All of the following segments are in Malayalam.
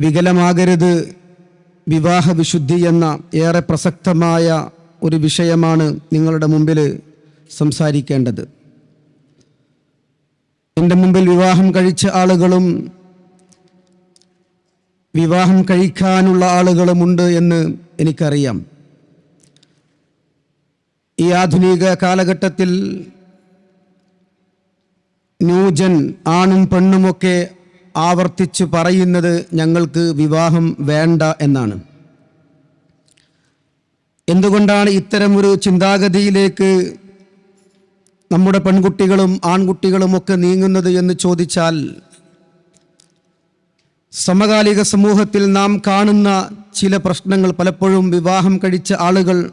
വികലമാകരുത്. വിവാഹവിശുദ്ധി എന്ന ഏറെ പ്രസക്തമായ ഒരു വിഷയമാണ് നിങ്ങളുടെ മുമ്പിൽ സംസാരിക്കേണ്ടത്. എന്റെ മുമ്പിൽ വിവാഹം കഴിച്ച ആളുകളും വിവാഹം കഴിക്കാനുള്ള ആളുകളുമുണ്ട് എന്ന് എനിക്കറിയാം. ഈ ആധുനിക കാലഘട്ടത്തിൽ ന്യൂജൻ ആണും പെണ്ണുമൊക്കെ ആവർത്തിച്ച് പറയുന്നത് ഞങ്ങൾക്ക് വിവാഹം വേണ്ട എന്നാണ്. എന്തുകൊണ്ടാണ് ഇത്തരമൊരു ചിന്താഗതിയിലേക്ക് നമ്മുടെ പെൺകുട്ടികളും ആൺകുട്ടികളുമൊക്കെ നീങ്ങുന്നത് എന്ന് ചോദിച്ചാൽ സമകാലിക സമൂഹത്തിൽ നാം കാണുന്ന ചില പ്രശ്നങ്ങൾ പലപ്പോഴും വിവാഹം കഴിച്ച ആളുകൾ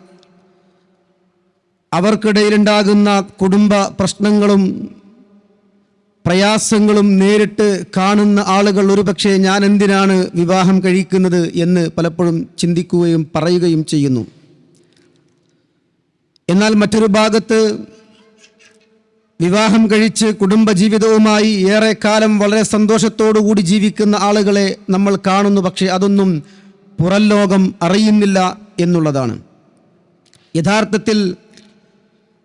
അവർക്കിടയിലുണ്ടാകുന്ന കുടുംബ പ്രശ്നങ്ങളും പ്രയാസങ്ങളും നേരിട്ട് കാണുന്ന ആളുകൾ ഒരുപക്ഷെ ഞാൻ എന്തിനാണ് വിവാഹം കഴിക്കുന്നത് എന്ന് പലപ്പോഴും ചിന്തിക്കുകയും പറയുകയും ചെയ്യുന്നു. എന്നാൽ മറ്റൊരു ഭാഗത്ത് വിവാഹം കഴിച്ച് കുടുംബജീവിതവുമായി ഏറെ കാലം വളരെ സന്തോഷത്തോടുകൂടി ജീവിക്കുന്ന ആളുകളെ നമ്മൾ കാണുന്നു പക്ഷേ അതൊന്നും പുറം ലോകം അറിയുന്നില്ല എന്നുള്ളതാണ്. യഥാർത്ഥത്തിൽ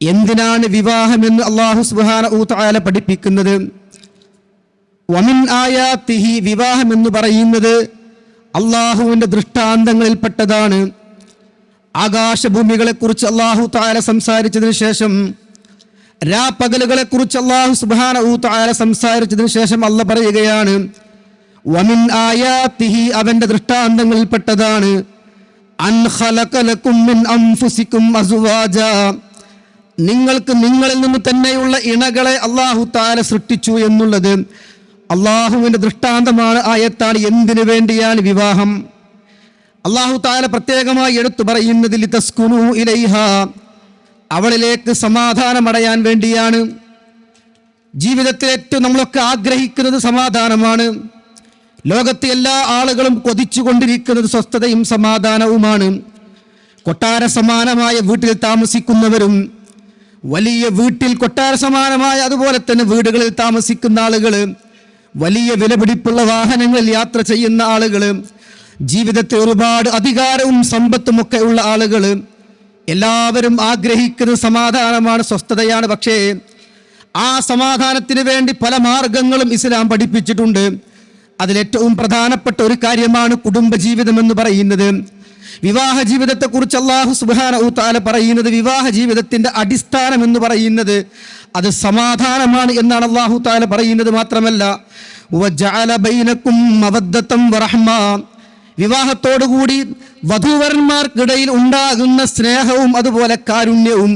എന്തിനാണ് വിവാഹമെന്ന് അള്ളാഹു സുബാന ഊത്തായാല പഠിപ്പിക്കുന്നത്? വമിൻ ആയാത്തിഹി വിവാഹം എന്ന് പറയുന്നത് അള്ളാഹുവിന്റെ ദൃഷ്ടാന്തങ്ങളിൽപ്പെട്ടതാണ്. ആകാശഭൂമികളെക്കുറിച്ച് അള്ളാഹു താല സംസാരിച്ചതിന് ശേഷം രാപ്പകലുകളെ കുറിച്ച് അള്ളാഹു സുബാന ഊത്തായാല സംസാരിച്ചതിന് ശേഷം അല്ല പറയുകയാണ് വമിൻ ആയാത്തിഹി അവന്റെ ദൃഷ്ടാന്തങ്ങളിൽപ്പെട്ടതാണ്. അൻ ഖലഖലകും മിൻ അൻഫുസികും അസ്വാജ. നിങ്ങൾക്ക് നിങ്ങളിൽ നിന്ന് തന്നെയുള്ള ഇണകളെ അള്ളാഹു താല സൃഷ്ടിച്ചു എന്നുള്ളത് അള്ളാഹുവിന്റെ ദൃഷ്ടാന്തമാണ്. ആയത്താണ് എന്തിനു വേണ്ടിയാണ് വിവാഹം? അള്ളാഹു താല പ്രത്യേകമായി എടുത്തു പറയുന്നതിൽ തസ്കുനു ഇലൈഹ അവളിലേക്ക് സമാധാനമടയാൻ വേണ്ടിയാണ്. ജീവിതത്തിൽ ഏറ്റവും നമ്മളൊക്കെ ആഗ്രഹിക്കുന്നത് സമാധാനമാണ്. ലോകത്തെ എല്ലാ ആളുകളും കൊതിച്ചുകൊണ്ടിരിക്കുന്നത് സ്വസ്ഥതയും സമാധാനവുമാണ്. കൊട്ടാര സമാനമായ വീട്ടിൽ താമസിക്കുന്നവരും വലിയ വീട്ടിൽ കൊട്ടാര സമാനമായ അതുപോലെ തന്നെ വീടുകളിൽ താമസിക്കുന്ന ആളുകൾ വലിയ വിലപിടിപ്പുള്ള വാഹനങ്ങളിൽ യാത്ര ചെയ്യുന്ന ആളുകൾ ജീവിതത്തെ ഒരുപാട് അധികാരവും സമ്പത്തും ഒക്കെ ഉള്ള ആളുകൾ എല്ലാവരും ആഗ്രഹിക്കുന്ന സമാധാനമാണ് സ്വസ്ഥതയാണ്. പക്ഷേ ആ സമാധാനത്തിന് വേണ്ടി പല മാർഗങ്ങളും ഇസ്ലാം പഠിപ്പിച്ചിട്ടുണ്ട്. അതിലേറ്റവും പ്രധാനപ്പെട്ട ഒരു കാര്യമാണ് കുടുംബജീവിതം എന്ന് പറയുന്നത്. വിവാഹ ജീവിതത്തെ കുറിച്ച് അള്ളാഹു സുബാന ഊത്താല പറയുന്നത് വിവാഹ ജീവിതത്തിന്റെ അടിസ്ഥാനം എന്ന് പറയുന്നത് അത് സമാധാനമാണ് എന്നാണ് അള്ളാഹു താല പറയുന്നത് മാത്രമല്ല വിവാഹത്തോടുകൂടി വധൂവരന്മാർക്കിടയിൽ ഉണ്ടാകുന്ന സ്നേഹവും അതുപോലെ കാരുണ്യവും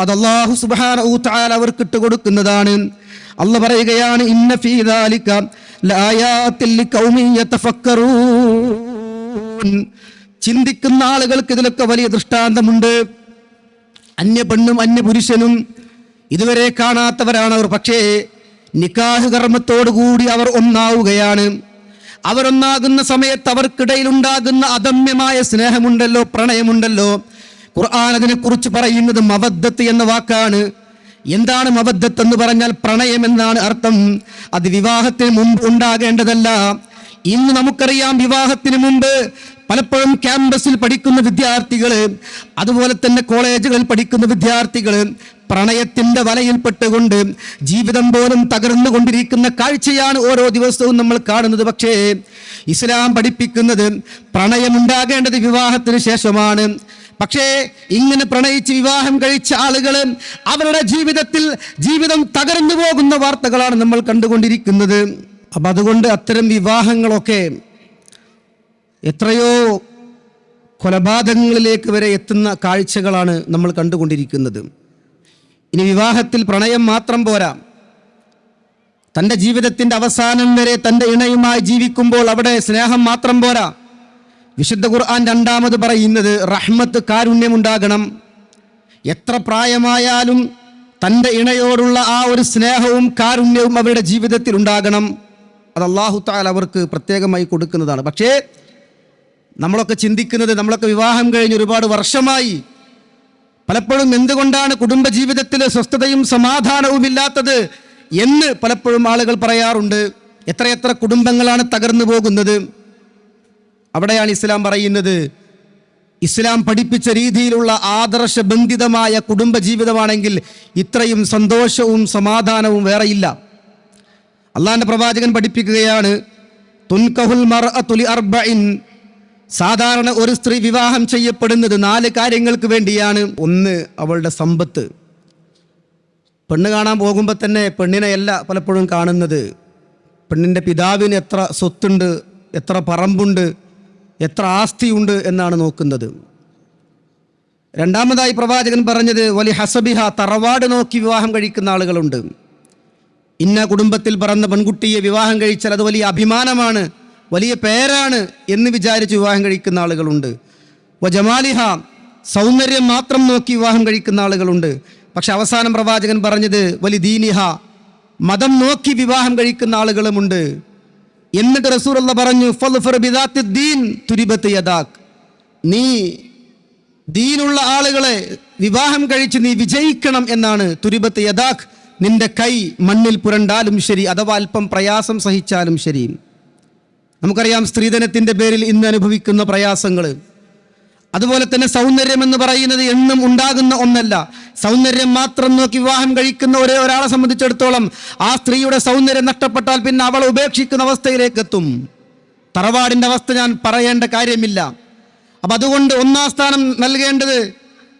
അത് അള്ളാഹു സുബാന ഊത്താല അവർക്ക് ഇട്ടുകൊടുക്കുന്നതാണ് അല്ല പറയുകയാണ് ഇന്ന ഫീദാലിക്ക ലായാത്തിൽ ചിന്തിക്കുന്ന ആളുകൾക്ക് ഇതിലൊക്കെ വലിയ ദൃഷ്ടാന്തമുണ്ട്. അന്യ പെണ്ണും അന്യ പുരുഷനും ഇതുവരെ കാണാത്തവരാണ് അവർ. പക്ഷേ നിക്കാഹ് കർമ്മത്തോടുകൂടി അവർ ഒന്നാവുകയാണ്. അവരൊന്നാകുന്ന സമയത്ത് അവർക്കിടയിലുണ്ടാകുന്ന അദമ്യമായ സ്നേഹമുണ്ടല്ലോ പ്രണയമുണ്ടല്ലോ. ഖുർആൻ അതിനെക്കുറിച്ച് പറയുന്നത് മവദ്ദത്ത് എന്ന വാക്കാണ്. എന്താണ് മബദ്ധത്ത് എന്ന് പറഞ്ഞാൽ പ്രണയം എന്നാണ് അർത്ഥം. അത് വിവാഹത്തിന് മുമ്പ് ഉണ്ടാകേണ്ടതല്ല. ഇന്ന് നമുക്കറിയാം വിവാഹത്തിന് മുമ്പ് പലപ്പോഴും ക്യാമ്പസിൽ പഠിക്കുന്ന വിദ്യാർത്ഥികൾ അതുപോലെ തന്നെ കോളേജുകളിൽ പഠിക്കുന്ന വിദ്യാർത്ഥികൾ പ്രണയത്തിന്റെ വലയിൽപ്പെട്ടുകൊണ്ട് ജീവിതം പോലും തകർന്നു കൊണ്ടിരിക്കുന്ന കാഴ്ചയാണ് ഓരോ ദിവസവും നമ്മൾ കാണുന്നത്. പക്ഷേ ഇസ്ലാം പഠിപ്പിക്കുന്നത് പ്രണയമുണ്ടാകേണ്ടത് വിവാഹത്തിന് ശേഷമാണ്. പക്ഷേ ഇങ്ങനെ പ്രണയിച്ച് വിവാഹം കഴിച്ച ആളുകൾ അവരുടെ ജീവിതത്തിൽ ജീവിതം തകർന്നു പോകുന്ന വാർത്തകളാണ് നമ്മൾ കണ്ടുകൊണ്ടിരിക്കുന്നത്. അപ്പം അതുകൊണ്ട് അത്തരം വിവാഹങ്ങളൊക്കെ എത്രയോ കൊലപാതകങ്ങളിലേക്ക് വരെ എത്തുന്ന കാഴ്ചകളാണ് നമ്മൾ കണ്ടുകൊണ്ടിരിക്കുന്നത്. ഇനി വിവാഹത്തിൽ പ്രണയം മാത്രം പോരാ. തന്റെ ജീവിതത്തിന്റെ അവസാനം വരെ തന്റെ ഇണയുമായി ജീവിക്കുമ്പോൾ അവിടെ സ്നേഹം മാത്രം പോരാ. വിശുദ്ധ ഖുർആൻ രണ്ടാമത് പറയുന്നത് റഹ്മത്ത് കാരുണ്യമുണ്ടാകണം. എത്ര പ്രായമായാലും തന്റെ ഇണയോടുള്ള ആ ഒരു സ്നേഹവും കാരുണ്യവും അവരുടെ ജീവിതത്തിൽ ഉണ്ടാകണം. അത് അള്ളാഹു താൽ അവർക്ക് പ്രത്യേകമായി കൊടുക്കുന്നതാണ്. പക്ഷേ നമ്മളൊക്കെ ചിന്തിക്കുന്നത് നമ്മളൊക്കെ വിവാഹം കഴിഞ്ഞ് ഒരുപാട് വർഷമായി. പലപ്പോഴും എന്തുകൊണ്ടാണ് കുടുംബജീവിതത്തിൽ സ്വസ്ഥതയും സമാധാനവും ഇല്ലാത്തത് എന്ന് പലപ്പോഴും ആളുകൾ പറയാറുണ്ട്. എത്രയെത്ര കുടുംബങ്ങളാണ് തകർന്നു പോകുന്നത്. അവിടെയാണ് ഇസ്ലാം പറയുന്നത് ഇസ്ലാം പഠിപ്പിച്ച രീതിയിലുള്ള ആദർശബന്ധിതമായ കുടുംബജീവിതമാണെങ്കിൽ ഇത്രയും സന്തോഷവും സമാധാനവും വേറെയില്ല. അള്ളാഹിന്റെ പ്രവാചകൻ പഠിപ്പിക്കുകയാണ് തുൻകഹുൽ മർ അർബഇൻ സാധാരണ ഒരു സ്ത്രീ വിവാഹം ചെയ്യപ്പെടുന്നത് നാല് കാര്യങ്ങൾക്ക് വേണ്ടിയാണ്. ഒന്ന് അവളുടെ സമ്പത്ത്. പെണ്ണ് കാണാൻ പോകുമ്പോൾ തന്നെ പെണ്ണിനെയല്ല പലപ്പോഴും കാണുന്നത്. പെണ്ണിന്റെ പിതാവിന് എത്ര സ്വത്തുണ്ട് എത്ര പറമ്പുണ്ട് എത്ര ആസ്തിയുണ്ട് എന്നാണ് നോക്കുന്നത്. രണ്ടാമതായി പ്രവാചകൻ പറഞ്ഞത് വലി ഹസബിഹ തറവാട് നോക്കി വിവാഹം കഴിക്കുന്ന ആളുകളുണ്ട്. ഇന്ന കുടുംബത്തിൽ പറന്ന പെൺകുട്ടിയെ വിവാഹം കഴിച്ചാൽ അത് വലിയ അഭിമാനമാണ്. വലിയ പേരാണ് എന്ന് വിചാരിച്ച് വിവാഹം കഴിക്കുന്ന ആളുകളുണ്ട്. വ ജമാലിഹ സൗന്ദര്യം മാത്രം നോക്കി വിവാഹം കഴിക്കുന്ന ആളുകളുണ്ട്. പക്ഷെ അവസാനം പ്രവാചകൻ പറഞ്ഞത് വലി ദീനിഹ മതം നോക്കി വിവാഹം കഴിക്കുന്ന ആളുകളുമുണ്ട്. എന്നിട്ട് റസൂലുള്ള പറഞ്ഞു ദീൻ നീ ദീനുള്ള ആളുകളെ വിവാഹം കഴിച്ച് നീ വിജയിക്കണം എന്നാണ് തുരിബത്ത് യദാഖ് നിന്റെ കൈ മണ്ണിൽ പുരണ്ടാലും ശരി അഥവാ അല്പം പ്രയാസം സഹിച്ചാലും ശരി. നമുക്കറിയാം സ്ത്രീധനത്തിന്റെ പേരിൽ ഇന്ന് അനുഭവിക്കുന്ന പ്രയാസങ്ങൾ അതുപോലെ തന്നെ സൗന്ദര്യം എന്ന് പറയുന്നത് എന്നും ഉണ്ടാകുന്ന ഒന്നല്ല. സൗന്ദര്യം മാത്രം നോക്കി വിവാഹം കഴിക്കുന്ന ഒരേ ഒരാളെ സംബന്ധിച്ചിടത്തോളം ആ സ്ത്രീയുടെ സൗന്ദര്യം നഷ്ടപ്പെട്ടാൽ പിന്നെ അവൾ ഉപേക്ഷിക്കുന്ന അവസ്ഥയിലേക്ക് എത്തും തറവാടിന്റെ അവസ്ഥ ഞാൻ പറയേണ്ട കാര്യമില്ല. അപ്പം അതുകൊണ്ട് ഒന്നാം സ്ഥാനം നൽകേണ്ടത്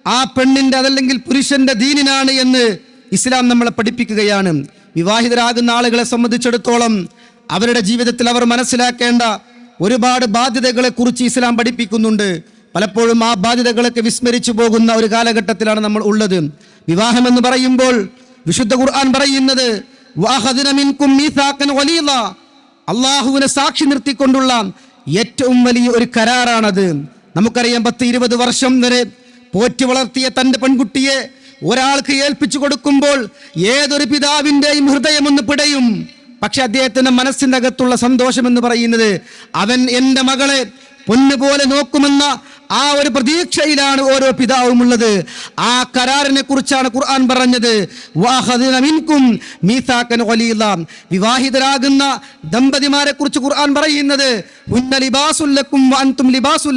ആ പെണ്ണിന്റെ അതല്ലെങ്കിൽ പുരുഷന്റെ ദീനിനാണ് എന്ന് ഇസ്ലാം നമ്മളെ പഠിപ്പിക്കുകയാണ്. വിവാഹിതരാകുന്ന ആളുകളെ സംബന്ധിച്ചിടത്തോളം അവരുടെ ജീവിതത്തിൽ അവർ മനസ്സിലാക്കേണ്ട ഒരുപാട് ബാധ്യതകളെ കുറിച്ച് ഇസ്ലാം പഠിപ്പിക്കുന്നുണ്ട്. പലപ്പോഴും ആ ബാധ്യതകളൊക്കെ വിസ്മരിച്ചു പോകുന്ന ഒരു കാലഘട്ടത്തിലാണ് നമ്മൾ ഉള്ളത്. വിവാഹം എന്ന് പറയുമ്പോൾ വിശുദ്ധ ഖുർആൻ പറയുന്നത്. അള്ളാഹുവിനെ സാക്ഷി നിർത്തിക്കൊണ്ടുള്ള ഏറ്റവും വലിയ ഒരു കരാറാണത്. നമുക്കറിയാം പത്ത് ഇരുപത് വർഷം വരെ പോറ്റി വളർത്തിയ തന്റെ പെൺകുട്ടിയെ ഒരാൾക്ക് ഏൽപ്പിച്ചു കൊടുക്കുമ്പോൾ ഏതൊരു പിതാവിന്റെയും ഹൃദയമൊന്ന് പിടയും. പക്ഷെ അദ്ദേഹത്തിന്റെ മനസ്സിന്റെ അകത്തുള്ള സന്തോഷം എന്ന് പറയുന്നത് അവൻ എന്റെ മകളെ പൊന്നുപോലെ നോക്കുമെന്ന ആ ഒരു പ്രതീക്ഷയിലാണ് ഓരോ പിതാവും ഉള്ളത് ആ കരാറിനെ കുറിച്ചാണ് ഖുർആൻ പറഞ്ഞത്. വിവാഹിതരാകുന്ന ദമ്പതിമാരെ കുറിച്ച് ഖുർആൻ പറയുന്നത് "ഹുന്ന ലിബാസുൽ ലക്കും വഅൻതും ലിബാസുൽ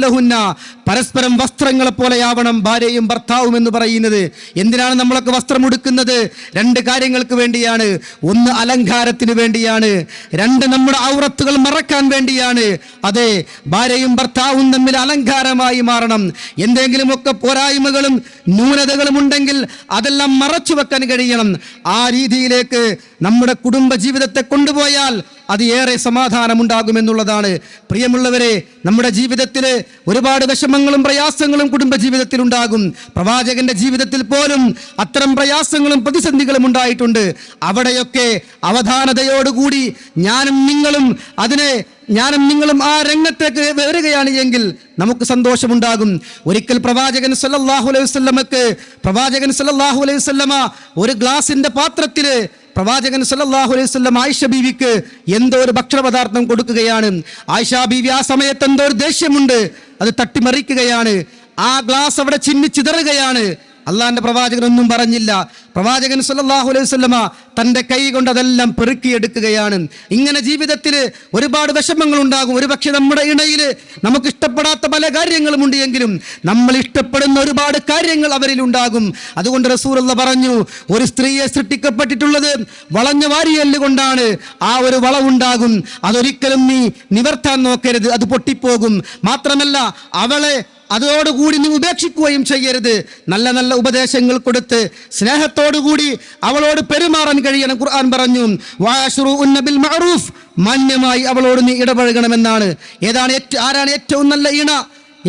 പരസ്പരം വസ്ത്രങ്ങളെ പോലെയാവണം ഭാര്യയും ഭർത്താവും എന്ന് പറയുന്നത്. എന്തിനാണ് നമ്മളൊക്കെ വസ്ത്രം ഉടുക്കുന്നത്? രണ്ട് കാര്യങ്ങൾക്ക് വേണ്ടിയാണ്. ഒന്ന് അലങ്കാരത്തിന് വേണ്ടിയാണ്. രണ്ട് നമ്മുടെ ഔറത്തുകൾ മറക്കാൻ വേണ്ടിയാണ്. അതെ ഭാര്യയും ഭർത്താവും തമ്മിൽ അലങ്കാരമായി മാറണം. എന്തെങ്കിലുമൊക്കെ പോരായ്മകളും ന്യൂനതകളും ഉണ്ടെങ്കിൽ അതെല്ലാം മറച്ചു വെക്കാൻ കഴിയണം. ആ രീതിയിലേക്ക് നമ്മുടെ കുടുംബ ജീവിതത്തെ കൊണ്ടുപോയാൽ അത് ഏറെ സമാധാനമുണ്ടാകുമെന്നുള്ളതാണ്. പ്രിയമുള്ളവരെ നമ്മുടെ ജീവിതത്തിൽ ഒരുപാട് വിഷമങ്ങളും പ്രയാസങ്ങളും കുടുംബ ജീവിതത്തിൽ ഉണ്ടാകും. പ്രവാചകന്റെ ജീവിതത്തിൽ പോലും അത്തരം പ്രയാസങ്ങളും പ്രതിസന്ധികളും ഉണ്ടായിട്ടുണ്ട്. അവിടെയൊക്കെ അവധാനതയോടുകൂടി ഞാനും നിങ്ങളും അതിനെ ഞാനും നിങ്ങളും ആ രംഗത്തേക്ക് വരികയാണ് എങ്കിൽ നമുക്ക് സന്തോഷമുണ്ടാകും. ഒരിക്കൽ പ്രവാചകൻ സല്ലാഹു അലൈഹി വസല്ലമക്ക് പ്രവാചകൻ സല്ലാഹു അലൈഹി വസല്ലമ ഒരു ഗ്ലാസിന്റെ പാത്രത്തിൽ പ്രവാചകൻ സല്ലാഹു അലൈഹി സ്വല്ലം ആയിഷ ബീവിക്ക് എന്തോ ഒരു ഭക്ഷണ പദാർത്ഥം കൊടുക്കുകയാണ്. ആയിഷ ബീവി ആ സമയത്ത് എന്തോ ഒരു ദേഷ്യമുണ്ട്. അത് തട്ടിമറിക്കുകയാണ്. ആ ഗ്ലാസ് അവിടെ ചിന്നി ചിതറുകയാണ്. അള്ളാന്റെ പ്രവാചകൻ ഒന്നും പറഞ്ഞില്ല. പ്രവാചകൻ സല്ലല്ലാഹു അലൈഹി വസല്ലമ തന്റെ കൈ കൊണ്ട് അതെല്ലാം പെറുക്കിയെടുക്കുകയാണ്. ഇങ്ങനെ ജീവിതത്തിൽ ഒരുപാട് വിഷമങ്ങൾ ഉണ്ടാകും. ഒരുപക്ഷെ നമ്മുടെ ഇടയിൽ നമുക്ക് ഇഷ്ടപ്പെടാത്ത പല കാര്യങ്ങളും ഉണ്ട് എങ്കിലും നമ്മൾ ഇഷ്ടപ്പെടുന്ന ഒരുപാട് കാര്യങ്ങൾ അവരിൽ ഉണ്ടാകും. അതുകൊണ്ട് റസൂലുള്ള പറഞ്ഞു ഒരു സ്ത്രീയെ സൃഷ്ടിക്കപ്പെട്ടിട്ടുള്ളത് വളഞ്ഞ വാരിയല്ല് കൊണ്ടാണ്. ആ ഒരു വളവുണ്ടാകും. അതൊരിക്കലും നീ നിവർത്താൻ നോക്കരുത്. അത് പൊട്ടിപ്പോകും. മാത്രമല്ല അവളെ അതോടുകൂടി നീ ഉപേക്ഷിക്കുകയും ചെയ്യരുത്. നല്ല നല്ല ഉപദേശങ്ങൾ കൊടുത്ത് സ്നേഹത്തോടുകൂടി അവളോട് പെരുമാറാൻ കഴിയണം ഖുർആൻ പറഞ്ഞു. വാഷറു ബിൽ മഅറൂഫ് മാന്യമായി അവളോട് നീ ഇടപഴകണമെന്നാണ്. ഏതാണ് ഏറ്റവും ആരാണ് ഏറ്റവും നല്ല ഇണ?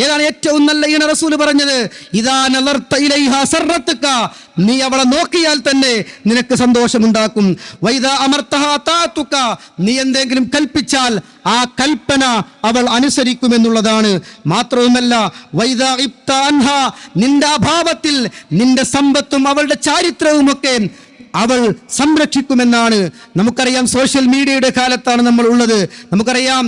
ഏതാണ് ഏറ്റവും നല്ല ഇണ റസൂൽ പറഞ്ഞത് ഇതാ സർറത്തുക. നീ അവളെ നോക്കിയാൽ തന്നെ നിനക്ക് സന്തോഷമുണ്ടാക്കും വൈദ അമർത്തഹ. നീ എന്തെങ്കിലും കൽപ്പിച്ചാൽ ആ കൽപ്പന അവൾ അനുസരിക്കുമെന്നുള്ളതാണ് മാത്രവുമല്ല വൈദ ഇബ്ത അൻഹ. നിന്റെ അഭാവത്തിൽ നിന്റെ സമ്പത്തും അവളുടെ ചാരിത്രവുമൊക്കെ അവൾ സംരക്ഷിക്കുമെന്നാണ് നമുക്കറിയാം സോഷ്യൽ മീഡിയയുടെ കാലത്താണ് നമ്മൾ ഉള്ളത് നമുക്കറിയാം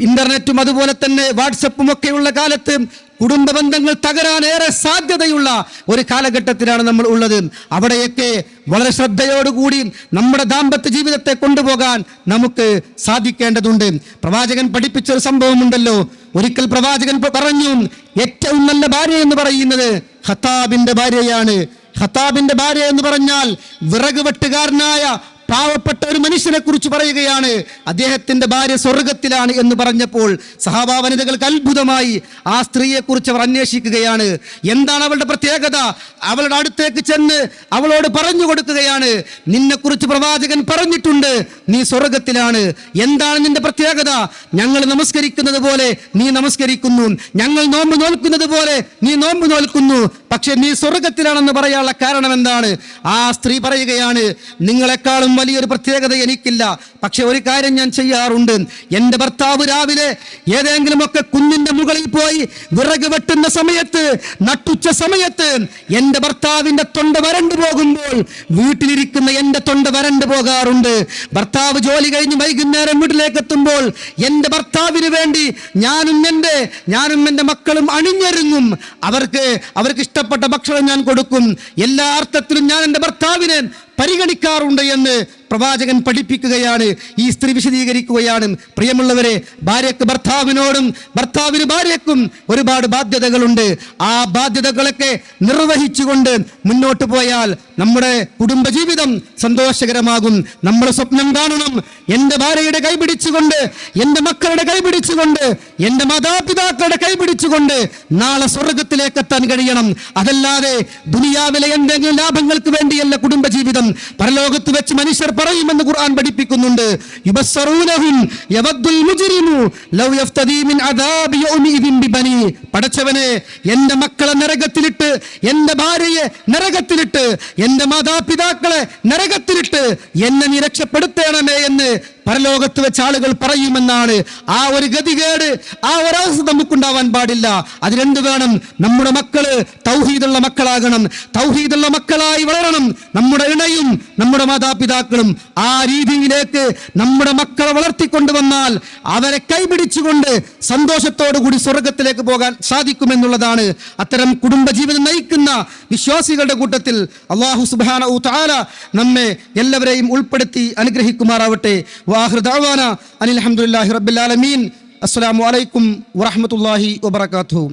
ഇന്റർനെറ്റും അതുപോലെ തന്നെ വാട്സപ്പും ഒക്കെയുള്ള കാലത്ത് കുടുംബ ബന്ധങ്ങൾ തകരാൻ ഏറെ സാധ്യതയുള്ള ഒരു കാലഘട്ടത്തിലാണ് നമ്മൾ ഉള്ളത്. അവിടെയൊക്കെ വളരെ ശ്രദ്ധയോടുകൂടി നമ്മുടെ ദാമ്പത്യ ജീവിതത്തെ കൊണ്ടുപോകാൻ നമുക്ക് സാധിക്കേണ്ടതുണ്ട്. പ്രവാചകൻ പഠിപ്പിച്ച ഒരു സംഭവമുണ്ടല്ലോ. ഒരിക്കൽ പ്രവാചകൻ പറഞ്ഞു ഏറ്റവും നല്ല ഭാര്യ എന്ന് പറയുന്നത് ഹത്താബിന്റെ ഭാര്യയാണ്. ഹത്താബിന്റെ ഭാര്യ എന്ന് പറഞ്ഞാൽ വിറക് വെട്ടുകാരനായ പാവപ്പെട്ട ഒരു മനുഷ്യനെ കുറിച്ച് പറയുകയാണ്. അദ്ദേഹത്തിന്റെ ഭാര്യ സ്വർഗത്തിലാണ് എന്ന് പറഞ്ഞപ്പോൾ സഹാബാ വനിതകൾക്ക് അത്ഭുതമായി ആ സ്ത്രീയെ കുറിച്ച് അവർ അന്വേഷിക്കുകയാണ്. എന്താണ് അവളുടെ പ്രത്യേകത? അവളുടെ അടുത്തേക്ക് ചെന്ന് അവളോട് പറഞ്ഞു കൊടുക്കുകയാണ്. നിന്നെക്കുറിച്ച് പ്രവാചകൻ പറഞ്ഞിട്ടുണ്ട് നീ സ്വർഗത്തിലാണ്. എന്താണ് നിന്റെ പ്രത്യേകത? ഞങ്ങൾ നമസ്കരിക്കുന്നത് പോലെ നീ നമസ്കരിക്കുന്നു. ഞങ്ങൾ നോമ്പ് നോൽക്കുന്നത് പോലെ നീ നോമ്പ് നോൽക്കുന്നു. പക്ഷെ നീ സ്വർഗത്തിലാണെന്ന് പറയാനുള്ള കാരണം എന്താണ്? ആ സ്ത്രീ പറയുകയാണ് നിങ്ങളെക്കാളും വലിയൊരു പ്രത്യേകത എനിക്കില്ല. പക്ഷെ ഒരു കാര്യം ഞാൻ ചെയ്യാറുണ്ട്. എന്റെ ഭർത്താവ് രാവിലെ ഏതെങ്കിലുമൊക്കെ കുന്നിന്റെ മുകളിൽ പോയി വിറക് വെട്ടുന്ന സമയത്ത് നട്ടുച്ച സമയത്ത് എന്റെ ഭർത്താവിന്റെ തൊണ്ട വരണ്ടു പോകുമ്പോൾ വീട്ടിലിരിക്കുന്ന എന്റെ തൊണ്ട വരണ്ടു പോകാറുണ്ട്. ഭർത്താവ് ജോലി കഴിഞ്ഞ് വൈകുന്നേരം വീട്ടിലേക്ക് എത്തുമ്പോൾ എന്റെ ഭർത്താവിന് വേണ്ടി ഞാനും എന്റെ ഞാനും എന്റെ മക്കളും അണിഞ്ഞൊരുങ്ങും. അവർക്ക് അവർക്ക് ഇഷ്ടപ്പെട്ട ഭക്ഷണം ഞാൻ കൊടുക്കും. എല്ലാ അർത്ഥത്തിലും ഞാൻ എന്റെ ഭർത്താവിനെ പരിഗണിക്കാറുണ്ട് എന്ന് പ്രവാചകൻ പഠിപ്പിക്കുകയാണ് ഈ സ്ത്രീ വിശദീകരിക്കുകയാണ്. പ്രിയമുള്ളവരെ ഭാര്യക്ക് ഭർത്താവിനോടും ഭർത്താവിന് ഭാര്യക്കും ഒരുപാട് ബാധ്യതകളുണ്ട്. ആ ബാധ്യതകളൊക്കെ നിർവഹിച്ചുകൊണ്ട് മുന്നോട്ട് പോയാൽ നമ്മുടെ കുടുംബജീവിതം സന്തോഷകരമാകും. നമ്മൾ സ്വപ്നം കാണണം. എന്റെ ഭാര്യയുടെ കൈ പിടിച്ചുകൊണ്ട് എന്റെ മക്കളുടെ കൈ പിടിച്ചുകൊണ്ട് എന്റെ മാതാപിതാക്കളുടെ കൈ പിടിച്ചുകൊണ്ട് നാളെ സ്വർഗത്തിലേക്ക് എത്താൻ കഴിയണം. അതല്ലാതെ ദുനിയാവിലെ എന്തെങ്കിലും ലാഭങ്ങൾക്ക് വേണ്ടിയല്ല കുടുംബജീവിതം. പരലോകത്ത് വെച്ച് മനുഷ്യർ പറയുമെന്ന് ഖുർആൻ പഠിപ്പിക്കുന്നുണ്ട്. പടച്ചവനെ എന്റെ മക്കളെ നരകത്തിലിട്ട് എന്റെ ഭാര്യയെ നരകത്തിലിട്ട് എന്റെ മാതാപിതാക്കളെ നരകത്തിലിട്ട് എന്നെ നീ രക്ഷപ്പെടുത്തേണമേ എന്ന് പരലോകത്ത് വെച്ച ആളുകൾ പറയുമെന്നാണ്. ആ ഒരു ഗതികേട് ആ ഒരവസ്ഥ നമുക്കുണ്ടാവാൻ പാടില്ല. അതിനെന്ത് വേണം. നമ്മുടെ മക്കൾ തൗഹീദുള്ള മക്കളാകണം. തൗഹീദുള്ള മക്കളായി വളരണം. നമ്മുടെ ഇണയും നമ്മുടെ മാതാപിതാക്കളും ആ രീതിയിലേക്ക് നമ്മുടെ മക്കളെ വളർത്തിക്കൊണ്ടുവന്നാൽ അവരെ കൈപിടിച്ചുകൊണ്ട് സന്തോഷത്തോടു കൂടി സ്വർഗത്തിലേക്ക് പോകാൻ സാധിക്കുമെന്നുള്ളതാണ് അത്തരം കുടുംബജീവിതം നയിക്കുന്ന വിശ്വാസികളുടെ കൂട്ടത്തിൽ അള്ളാഹു സുബാന നമ്മെ എല്ലാവരെയും ഉൾപ്പെടുത്തി അനുഗ്രഹിക്കുമാറാവട്ടെ. വാഹൃദാന അനിൽ അഹമ്മദില്ലാഹി റബ്ബിൽ ആലമീൻ. അസ്സലാമു അലൈക്കും വറഹ്മത്തുള്ളാഹി വബറകാതുഹു.